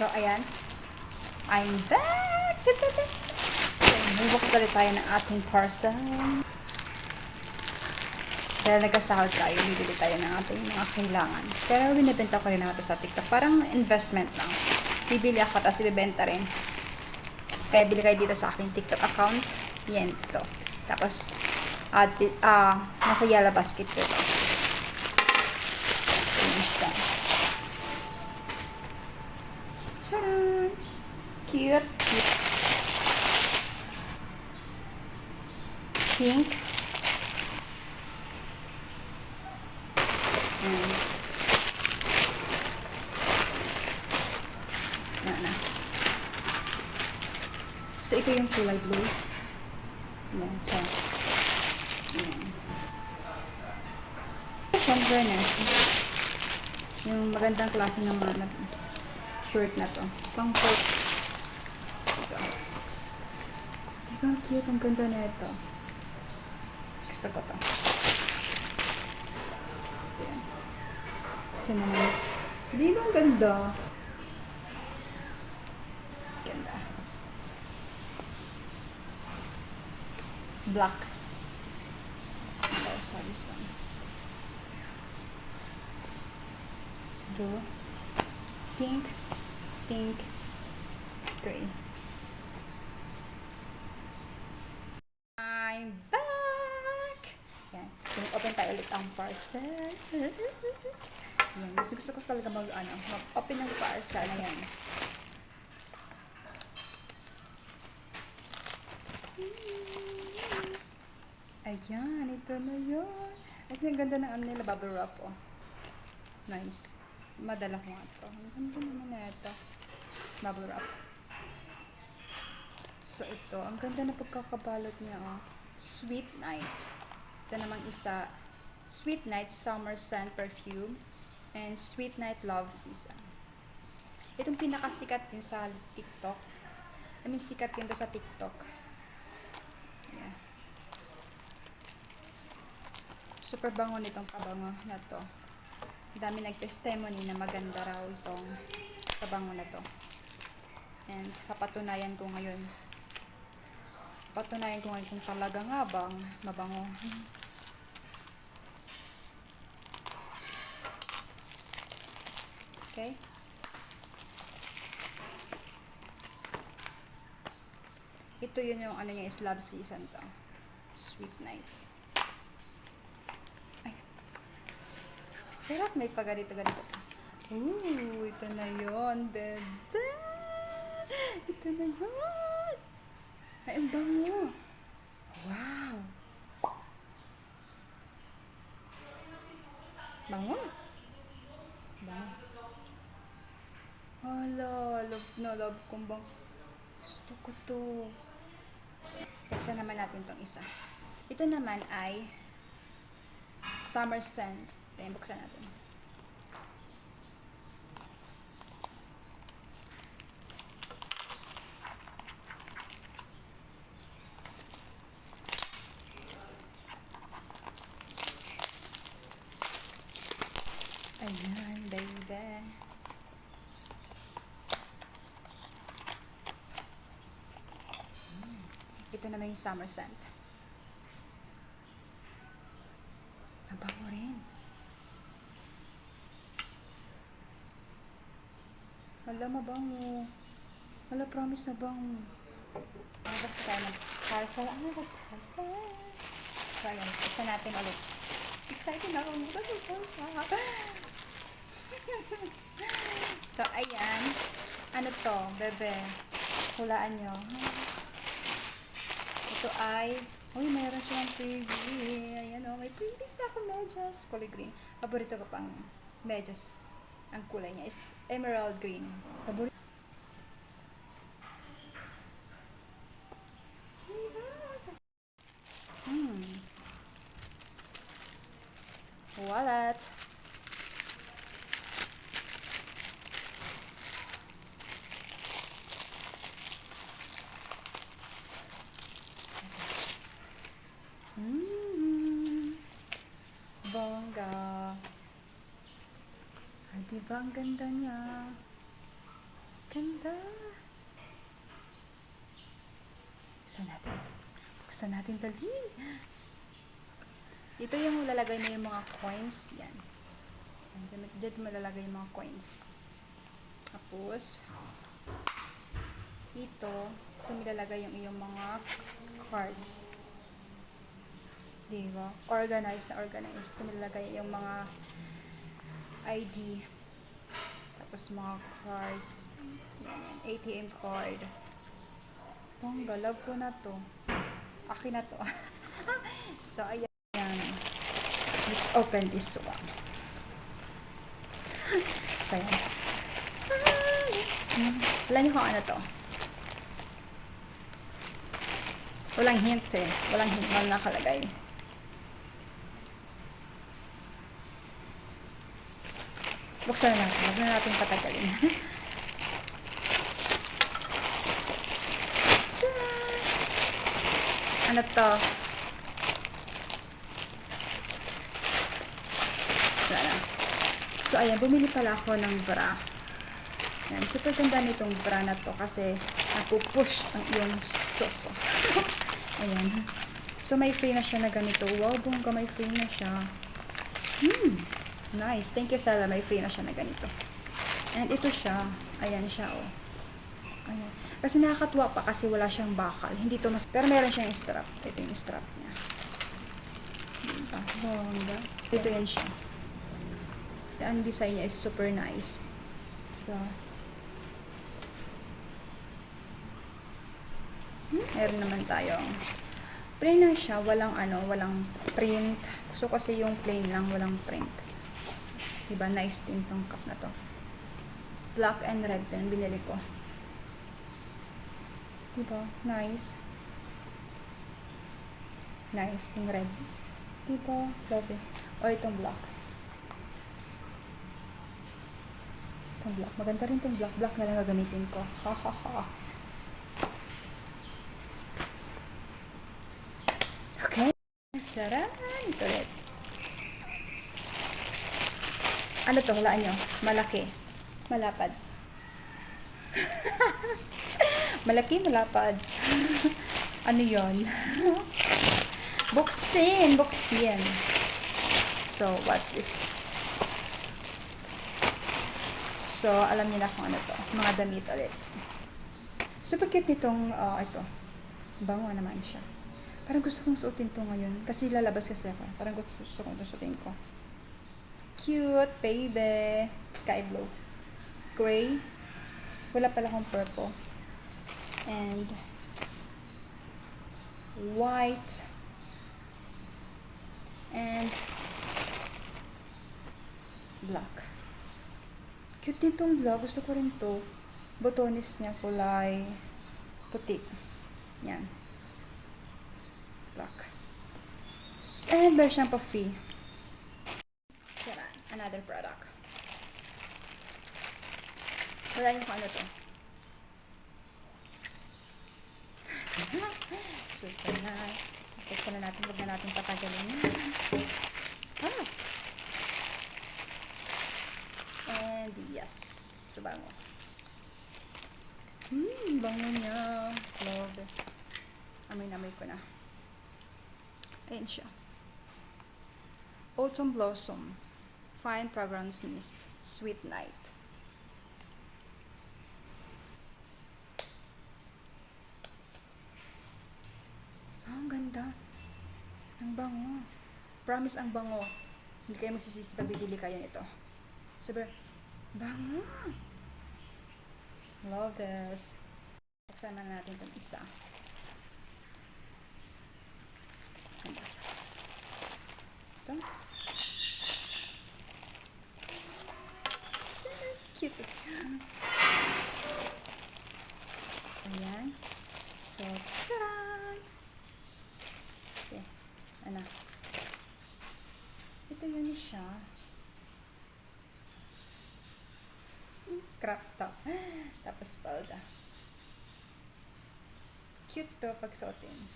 So, ayan. I'm back! So, bubok ulit tayo ng ating parcel. Dahil nagkasahod tayo, bibili tayo ng ating mga kailangan. Pero binibenta ko rin natin sa TikTok. Parang investment lang. Bibili ako, tapos ibibenta rin. Kaya bili kayo dito sa aking TikTok account. Yan, ito. Tapos, ah, uh, uh, nasa yellow basket ko ito. Ayan siya. Tcharan! Cute! Cute. Pink. Ayan. Ayan na. So, ito yung kulay blue. Ayan, so. Ayan. Siyempre, nasa. Yung magandang klase ng mga shirt na to. Coat. Ito. Diba, cute. Ang ganda na ito. Gusto ko to. Ayan. Ito naman. Di ba ang ganda? Ganda. Black. Oh, sorry, this one. Blue. Pink. Pink. Gray. I'm back! Yan. So, open tayo ulit ang parcel. Yan. Gusto, gusto ko talaga mag, ano, mag-open ng parcel. Ayan. Ayan, ito na yun. At ang ganda ng ano nila, bubble wrap, oh. Nice. Madala ko nga ito. Ang ganda naman na ito. Bubble wrap. So, ito. Ang ganda na pagkakabalot niya, oh. Sweet Night. Ito namang isa. Sweet Night Summer Scent Perfume. And Sweet Night Love Season. Itong pinakasikat din sa TikTok. I mean, sikat din to sa TikTok. Yeah. Super bango nitong pabango na to. Dami nag-testimony na maganda raw itong pabango na to. And papatunayan ko ngayon. Patunayan ko ngayon kung talaga nga bang mabango. Okay? Ito yun yung ano is love season to. Sweet night. Ay. Sarap may paganito ganito. Ooh, ito na yun, bebe. Ito na yun. Ay, ang bango. Wow. Bango. Bango. Hala, love na love kong bang. Gusto ko to. Buksan naman natin tong isa. Ito naman ay summer scent. Yung buksan natin. Ayan, baby. Ito naman yung summer scent. Mabango rin. Hala, mabango. Hala, promise na bango. Basta tayo ng parcel. Ano ba parcel? So, ayan. Isa natin ulit. Excited ako. Bukas ng parcel. so, ayan. Ano to, bebe? Hulaan nyo. Ito ay, uy, mayroon siyang preview. Ayan o, may previews na ako medyas. Kulay green. Paborito ko pang medyas. Ang kulay niya is emerald green. Paborito. Hmm. Wallet. Bongga. Ay, di ba ang ganda niya? ganda. Buksan natin. Buksan natin dali. Ito yung lalagay mo yung mga coins. Yan. Yan, Diyan, diyan mo lalagay yung mga coins. Tapos, ito mo lalagay yung iyong mga cards. Di ba? Organized na organized. Ito mo lalagay yung mga ID. Tapos mga cards. ATM card. Bongga, love ko na to. Akin na to. so, ayan. Let's open this one. So, ayan. Ah, see. Wala niyo kung ano to. Walang hint eh. Walang hint na nakalagay. Buksan na natin. Huwag na natin patagalin. Ano to? Wala. So, ayan. Bumili pala ako ng bra. Yan. Super ganda nitong bra na to kasi napupush ang iyong soso. ayan. So, may free na siya na ganito. Wow, bongga, may free na siya. Hmm. Nice. Thank you, Sala. May free na siya na ganito. And ito siya. Ayan siya, oh. Ayan. Kasi nakakatuwa pa kasi wala siyang bakal. Hindi to mas... Pero meron siyang strap. Ito yung strap niya. Diba? Bongga. Ito yan siya. Ang design niya is super nice. Diba? Hmm? Meron naman tayong plain lang siya, walang ano, walang print. So kasi yung plain lang, walang print. Diba, nice din tong cup na to. Black and red din, binili ko. Diba, nice. Nice yung red. Diba, love this. O itong black. Itong black. Maganda rin itong black. Black na lang gagamitin ko. Ha ha ha. Okay. Tara! Ito ulit. Ano to? Hulaan nyo. Malaki. Malapad. Malaki, malapad. ano yon? buksin! Buksin! So, what's this? So, alam niyo na kung ano to. Mga damit ulit. Super cute nitong, uh, ito. Bango naman siya. Parang gusto kong suotin to ngayon. Kasi lalabas kasi ako. Parang gusto, gusto kong suotin ko. Cute, baby. Sky blue. Gray. Wala pala akong purple. And white. And black. Cute nitong black. Gusto ko rin to. Botones niya kulay puti. Yan. Black. And meron siyang pa-free. Another product. Wala niyo kung ano to. Super na. Buksan na natin. Huwag na natin patagalin. Ah! And yes. Bango. Hmm, bango niya. Love this. Amoy na amoy ko na. Ayan siya. Autumn Blossom. Fine Fragrance Mist. Sweet Night. Ah, ang ganda. Ang bango. Promise ang bango. Hindi kayo magsisisi pag bibili kayo nito. Super. Bango. Love this. Buksan na natin itong isa. Basa. Ito. Cute. Ayan. So, tcharan! Okay. Ano? Ito yun siya. Crop top. Tapos palda. Cute to pag suotin.